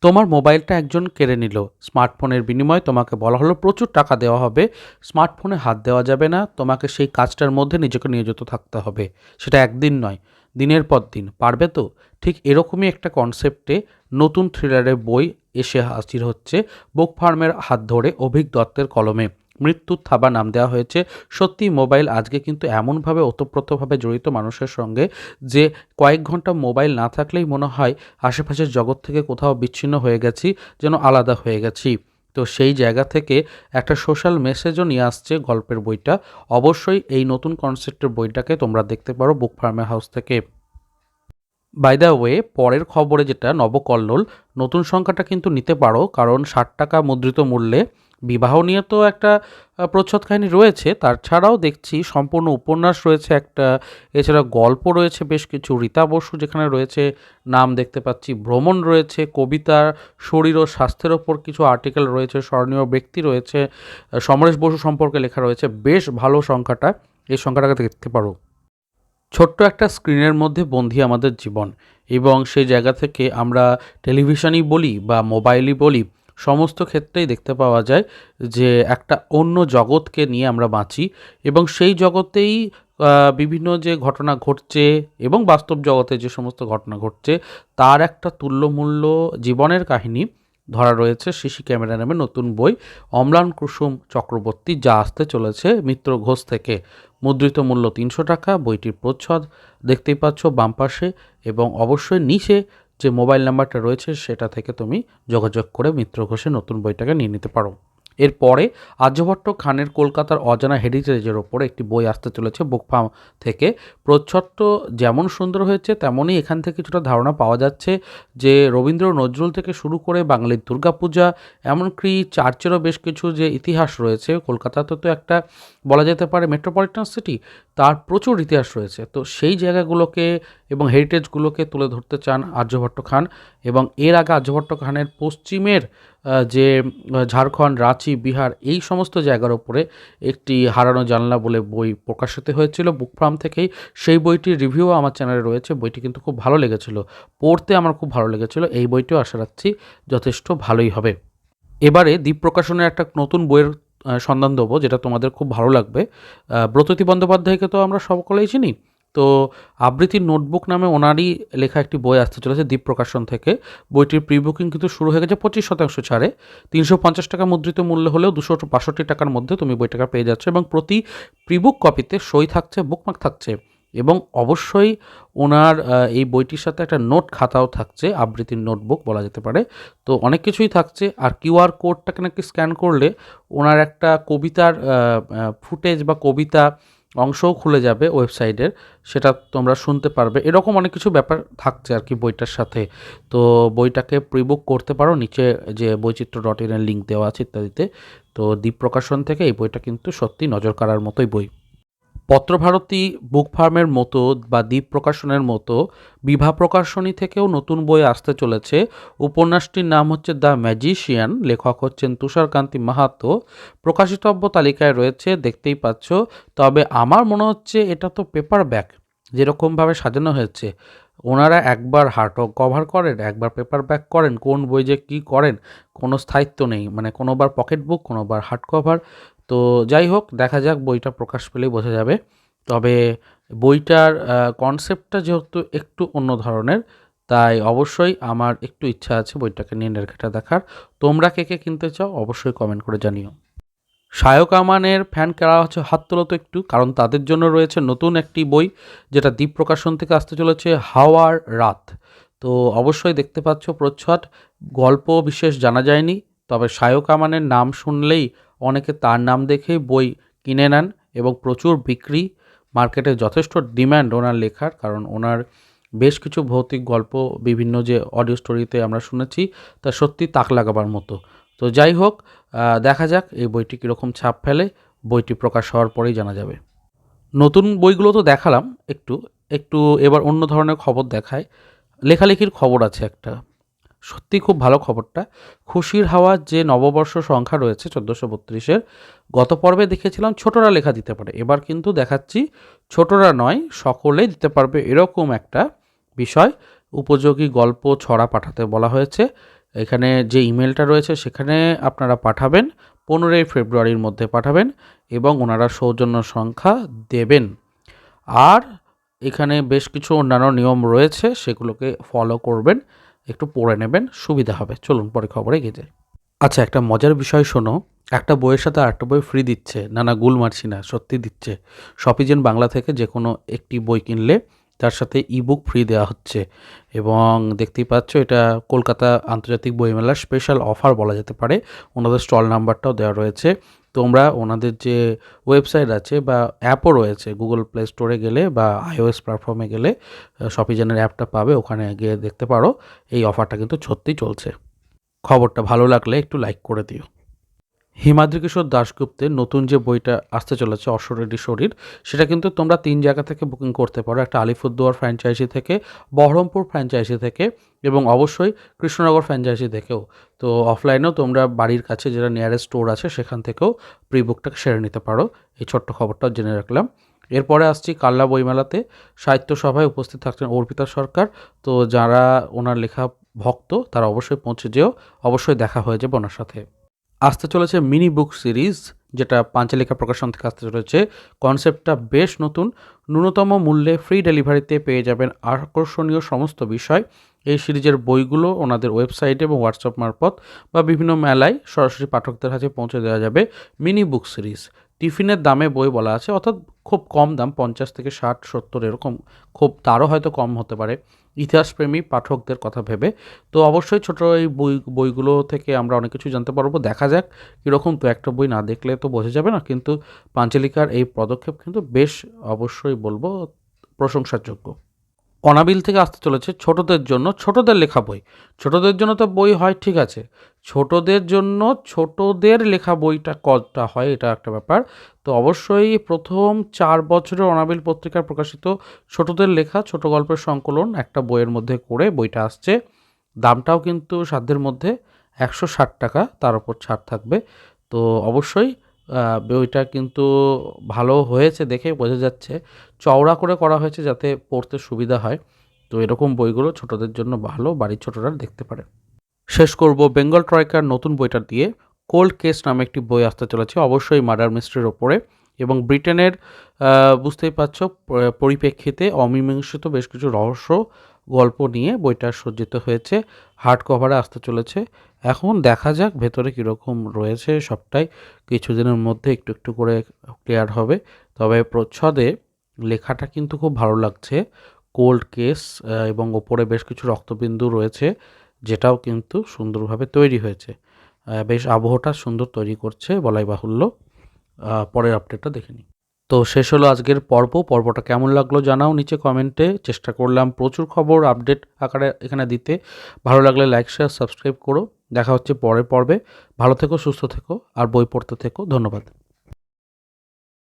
তোমার মোবাইলটা একজন কেড়ে নিল। স্মার্টফোনের বিনিময়ে তোমাকে বলা হলো, প্রচুর টাকা দেওয়া হবে। স্মার্টফোনে হাত দেওয়া যাবে না। তোমাকে সেই কাজটার মধ্যে নিজেকে নিয়োজিত থাকতে হবে। সেটা একদিন নয়, দিনের পর দিন। পারবে তো? ঠিক এরকমই একটা কনসেপ্টে নতুন থ্রিলারের বই এসে হাজির হচ্ছে বুক ফার্মের হাত ধরে অভিক দত্তের কলমে। মৃত্যুর থাবা নাম দেওয়া হয়েছে। সত্যি, মোবাইল আজকে কিন্তু এমনভাবে ওতপ্রোতভাবে জড়িত মানুষের সঙ্গে যে কয়েক ঘণ্টা মোবাইল না থাকলেই মনে হয় আশেপাশের জগৎ থেকে কোথাও বিচ্ছিন্ন হয়ে গেছি, যেন আলাদা হয়ে গেছি। তো সেই জায়গা থেকে একটা সোশ্যাল মেসেজও নিয়ে আসছে গল্পের বইটা। অবশ্যই এই নতুন কনসেপ্টের বইটাকে তোমরা দেখতে পারো বুক ফার্মের হাউস থেকে। বাই দ্য ওয়ে, পরের খবরে যেটা, নবকল্লোল। নতুন সংখ্যাটা কিন্তু নিতে পারো, কারণ ষাট টাকা মুদ্রিত মূল্যে বিবাহ নিয়ে তো একটা প্রচ্ছদ কাহিনী রয়েছে। তার ছাড়াও দেখছি সম্পূর্ণ উপন্যাস রয়েছে, একটা, এছাড়া গল্প রয়েছে বেশ কিছু। রীতা বসু যেখানে রয়েছে, নাম দেখতে পাচ্ছি। ভ্রমণ রয়েছে কবিতা শরীর ও স্বাস্থ্যের ওপর কিছু আর্টিকেল রয়েছে, স্মরণীয় ব্যক্তি রয়েছে সমরেশ বসু সম্পর্কে লেখা রয়েছে। বেশ ভালো সংখ্যাটা, এই সংখ্যাটাকে দেখতে পারো। ছোট্ট একটা স্ক্রিনের মধ্যে বন্দি আমাদের জীবন, এবং সেই জায়গা থেকে আমরা টেলিভিশনই বলি বা মোবাইলই বলি। সমস্ত ক্ষেত্রেই দেখতে পাওয়া যায় যে একটা অন্য জগৎকে নিয়ে আমরা বাঁচি এবং সেই জগতেই বিভিন্ন যে ঘটনা ঘটছে এবং বাস্তব জগতে যে সমস্ত ঘটনা ঘটছে, তার একটা তুল্যমূল্য জীবনের কাহিনী ধরা রয়েছে শিশি ক্যামেরা নামে নতুন বই অম্লান কুসুম চক্রবর্তী যা আসতে চলেছে মিত্র ঘোষ থেকে। মুদ্রিত মূল্য তিনশো টাকা, বইটির প্রচ্ছদ দেখতেই পাচ্ছ বাম পাশে এবং অবশ্যই নিচে যে মোবাইল নাম্বারটা রয়েছে সেটা থেকে তুমি যোগাযোগ করে মিত্র ঘোষে নতুন বইটাকে নিয়ে নিতে পারো। এরপরে আর্যভট্ট খানের কলকাতার অজানা হেরিটেজের ওপরে একটি বই আসতে চলেছে বুক ফার্ম থেকে। প্রচ্ছদটা যেমন সুন্দর হয়েছে, তেমনই এখান থেকে কিছুটা ধারণা পাওয়া যাচ্ছে যে রবীন্দ্র নজরুল থেকে শুরু করে বাঙালির দুর্গাপূজা, এমনকি চার্চেরও বেশ কিছু যে ইতিহাস রয়েছে, কলকাতাতে তো একটা বলা যেতে পারে মেট্রোপলিটন সিটি তার প্রচুর ইতিহাস রয়েছে। তো সেই জায়গাগুলোকে এবং হেরিটেজগুলোকে তুলে ধরতে চান আর্যভট্ট খান এবং এর আগে আর্যভট্ট খানের পশ্চিমের যে ঝাড়খণ্ড, রাঁচি, বিহার এই সমস্ত জায়গার ওপরে একটি হারানো জানলা বলে বই প্রকাশিত হয়েছিল। বুক ফার্ম থেকেই সেই বইটির রিভিউ আমার চ্যানেলে রয়েছে। বইটি কিন্তু খুব ভালো লেগেছিল। পড়তে আমার খুব ভালো লেগেছিল। এই বইটিও আশা রাখছি যথেষ্ট ভালোই হবে। এবারে দ্বীপ প্রকাশনের একটা নতুন বইয়ের সন্ধান দেবো, যেটা তোমাদের খুব ভালো লাগবে। ব্রততী বন্দ্যোপাধ্যায়কে তো আমরা সকলেই চিনি। তো আবৃত্তির নোটবুক নামে ওনারই লেখা একটি বই আসতে চলেছে দ্বীপ প্রকাশন থেকে। বইটির প্রি বুকিং কিন্তু শুরু হয়ে গেছে পঁচিশ শতাংশ ছাড়ে। তিনশো পঞ্চাশ টাকা মুদ্রিত মূল্য হলেও দুশো বাষট্টি টাকার মধ্যে তুমি বইটাকে পেয়ে যাচ্ছ এবং প্রতি প্রিবুক কপিতে সই থাকছে, বুকমার্ক থাকছে এবং অবশ্যই ওনার এই বইটির সাথে একটা নোট খাতাও থাকছে, আবৃত্তির নোটবুক বলা যেতে পারে। তো অনেক কিছুই থাকছে আর কিউআর কোডটাকে নাকি স্ক্যান করলে ওনার একটা কবিতার ফুটেজ বা কবিতা অংশও খুলে যাবে ওয়েবসাইটের, সেটা তোমরা শুনতে পারবে। এরকম অনেক কিছু ব্যাপার থাকছে আর কি বইটার সাথে। তো বইটাকে প্রিবুক করতে পারো, নিচে যে বৈচিত্র্য ডট ইনের লিঙ্ক দেওয়া আছে ইত্যাদিতে। তো দ্বীপ প্রকাশন থেকে এই বইটা কিন্তু সত্যি নজর কাড়ার মতোই বই। পত্রভারতী বুক ফার্মের মতো বা দ্বীপ প্রকাশনের মতো বিভা প্রকাশনী থেকেও নতুন বই আসতে চলেছে। উপন্যাসটির নাম হচ্ছে দ্য ম্যাজিশিয়ান, লেখক হচ্ছেন তুষারকান্তি মাহাতো। প্রকাশিতব্য তালিকায় রয়েছে, দেখতেই পাচ্ছ। তবে আমার মনে হচ্ছে এটা তো পেপার ব্যাক যেরকমভাবে সাজানো হয়েছে। ওনারা একবার হার্ড কভার করেন, একবার পেপার ব্যাক করেন, কোন বই যে কী করেন, কোনো স্থায়িত্ব নেই। মানে কোনোবার পকেট বুক কোনোবার হার্ড কভার তো যাই হোক, দেখা যাক বইটা প্রকাশ পেলেই বোঝা যাবে। তবে বইটার কনসেপ্টটা যেহেতু একটু অন্য ধরনের, তাই অবশ্যই আমার একটু ইচ্ছা আছে বইটাকে নিয়ে নেরঘেটা দেখার। তোমরা কে কে কিনতে চাও অবশ্যই কমেন্ট করে জানিও। শায়ক আমানের ফ্যান করা হচ্ছে হাত তোলো তো একটু, কারণ তাদের জন্য রয়েছে নতুন একটি বই, যেটা দ্বীপ প্রকাশন থেকে আসতে চলেছে, হাওয়ার রাত। তো অবশ্যই দেখতে পাচ্ছ প্রচ্ছদ, গল্প বিশেষ জানা যায়নি, তবে শায়ক আমানের নাম শুনলেই অনেকে তার নাম দেখেই বই কিনে নেন এবং প্রচুর বিক্রি, মার্কেটে যথেষ্ট ডিম্যান্ড ওনার লেখার, কারণ ওনার বেশ কিছু ভৌতিক গল্প, বিভিন্ন যে অডিও স্টোরিতে আমরা শুনেছি, তা সত্যি তাক লাগাবার মতো। তো যাই হোক দেখা যাক এই বইটি কীরকম ছাপ ফেলে, বইটি প্রকাশ হওয়ার পরেই জানা যাবে। নতুন বইগুলো তো দেখালাম একটু একটু এবার অন্য ধরনের খবর দেখায়। লেখালেখির খবর আছে একটা। সত্যি খুব ভালো খবরটা। খুশির হাওয়ার যে নববর্ষ সংখ্যা রয়েছে চোদ্দোশো বত্রিশের, গত পর্বে দেখেছিলাম ছোটরা লেখা দিতে পারে। এবার কিন্তু দেখাচ্ছি ছোটরা নয়, সকলে দিতে পারবে এরকম একটা বিষয়। উপযোগী গল্প ছড়া পাঠাতে বলা হয়েছে। এখানে যে ইমেলটা রয়েছে সেখানে আপনারা পাঠাবেন, পনেরোই ফেব্রুয়ারির মধ্যে পাঠাবেন এবং ওনারা সৌজন্য সংখ্যা দেবেন। আর এখানে বেশ কিছু অন্যান্য নিয়ম রয়েছে, সেগুলোকে ফলো করবেন। একটু পড়ে নেবেন, সুবিধা হবে। চলুন, পরে খবরে এগিয়ে যাই। আচ্ছা একটা মজার বিষয় শোনো। একটা বইয়ের সাথে আরেকটা বই ফ্রি দিচ্ছে। না না গুল মারছি না, সত্যি দিচ্ছে। শপিজেন বাংলা থেকে যে কোনো একটি বই কিনলে তার সাথে ইবুক ফ্রি দেওয়া হচ্ছে। এবং দেখতেই পাচ্ছ, এটা কলকাতা আন্তর্জাতিক বইমেলার স্পেশাল অফার বলা যেতে পারে। ওনাদের স্টল নাম্বারটাও দেওয়া রয়েছে। তোমরা ওনাদের যে ওয়েবসাইট আছে বা অ্যাপও রয়েছে গুগল প্লে স্টোরে গেলে বা আইওএস প্ল্যাটফর্মে গেলে শপিজেনের অ্যাপটা পাবে, ওখানে গিয়ে দেখতে পারো। এই অফারটা কিন্তু সত্যিই চলছে। খবরটা ভালো লাগলে একটু লাইক করে দিও। হিমাদ্রি কিশোর দাশগুপ্তের নতুন যে বইটা আসতে চলেছে অশরীরী শরীর, সেটা কিন্তু তোমরা তিন জায়গা থেকে বুকিং করতে পারো। একটা আলিপুরদুয়ার ফ্র্যাঞ্চাইজি থেকে, বহরমপুর ফ্র্যাঞ্চাইজি থেকে এবং অবশ্যই কৃষ্ণনগর ফ্র্যাঞ্চাইজি থেকেও। তো অফলাইনেও তোমরা বাড়ির কাছে যেটা নিয়ারেস্ট স্টোর আছে, সেখান থেকেও প্রি বুকটাকে সেরে নিতে পারো। এই ছোট্ট খবরটাও জেনে রাখলাম। এরপরে আসছি কাল্লা বইমেলাতে। সাহিত্য সভায় উপস্থিত থাকছেন অর্পিতা সরকার। তো যারা ওনার লেখা ভক্ত, তারা অবশ্যই পৌঁছে যেও। অবশ্যই দেখা হয়ে যাবে ওনার সাথে। আসতে চলেছে মিনি বুক সিরিজ, যেটা পাঞ্চালিকা প্রকাশন থেকে আসতে চলেছে। কনসেপ্টটা বেশ নতুন। ন্যূনতম মূল্যে ফ্রি ডেলিভারিতে পেয়ে যাবেন আকর্ষণীয় সমস্ত বিষয়। এই সিরিজের বইগুলো ওনাদের ওয়েবসাইটে এবং হোয়াটসঅ্যাপ মারফত বা বিভিন্ন মেলায় সরাসরি পাঠকদের কাছে পৌঁছে দেওয়া যাবে। Mini book series. টিফিনের দামে বই বলা আছে, অর্থাৎ খুব কম দাম, পঞ্চাশ থেকে ষাট, সত্তর এরকম, খুব তারও হয়তো কম হতে পারে। ইতিহাসপ্রেমী পাঠকদের কথা ভেবে। তো অবশ্যই ছোটো এই বই, বইগুলো থেকে আমরা অনেক কিছু জানতে পারব। দেখা যাক কীরকম তো একটা বই না দেখলে তো বোঝা যাবে না। কিন্তু পাঞ্চালিকার এই পদক্ষেপ কিন্তু বেশ অবশ্যই বলব প্রশংসার যোগ্য। অনাবিল থেকে আসতে চলেছে ছোটদের জন্য ছোটদের লেখা বই। ছোটদের জন্য তো বই হয়, ঠিক আছে। ছোটদের জন্য ছোটদের লেখা বইটা কতটা হয়, এটা একটা ব্যাপার। তো অবশ্যই প্রথম চার বছরের অনাবিল পত্রিকার প্রকাশিত ছোটদের লেখা, ছোট গল্পের সংকলন একটা বইয়ের মধ্যে করে বইটা আসছে। দামটাও কিন্তু সাধ্যের মধ্যে একশো ষাট টাকা, তার উপর ছাড় থাকবে। তো অবশ্যই বইটা কিন্তু ভালো হয়েছে দেখে বোঝা যাচ্ছে। চওড়া করে করা হয়েছে যাতে পড়তে সুবিধা হয়। তো এরকম বইগুলো ছোটদের জন্য ভালো, বাড়ির ছোটরা দেখতে পারে। শেষ করব বেঙ্গল ট্রয়কার নতুন বইটা দিয়ে। কোল্ড কেস নামে একটি বই আসতে চলেছে, অবশ্যই মার্ডার মিস্ট্রির ওপরে। এবং ব্রিটেনের বুঝতেই পারছ পরিপ্রেক্ষিতে অমীমাংসিত বেশ কিছু রহস্য গল্প নিয়ে বইটা সজ্জিত হয়েছে। হার্ড কভারে আসতে চলেছে। এখন দেখা যাক ভেতরে কীরকম রয়েছে সবটাই। কিছুদিনের মধ্যে একটু একটু করে ক্লিয়ার হবে। তবে প্রচ্ছদে লেখাটা কিন্তু খুব ভালো লাগছে। কোল্ড কেস এবং ওপরে বেশ কিছু রক্তবিন্দু রয়েছে, যেটাও কিন্তু সুন্দরভাবে তৈরি হয়েছে। বেশ আবহটা সুন্দর তৈরি করছে বলাই বাহুল্য। পরের আপডেটটা দেখে নিই। তো শেষ হলো আজকের পর্ব। পর্বটা কেমন লাগল জানাও নিচে কমেন্টে। চেষ্টা করলাম প্রচুর খবর আপডেট আকারে এখানে দিতে। ভালো লাগলে লাইক শেয়ার সাবস্ক্রাইব করো। দেখা হচ্ছে পরের পর্বে। ভালো থেকো সুস্থ থেকো আর বই পড়তে থেকো। ধন্যবাদ।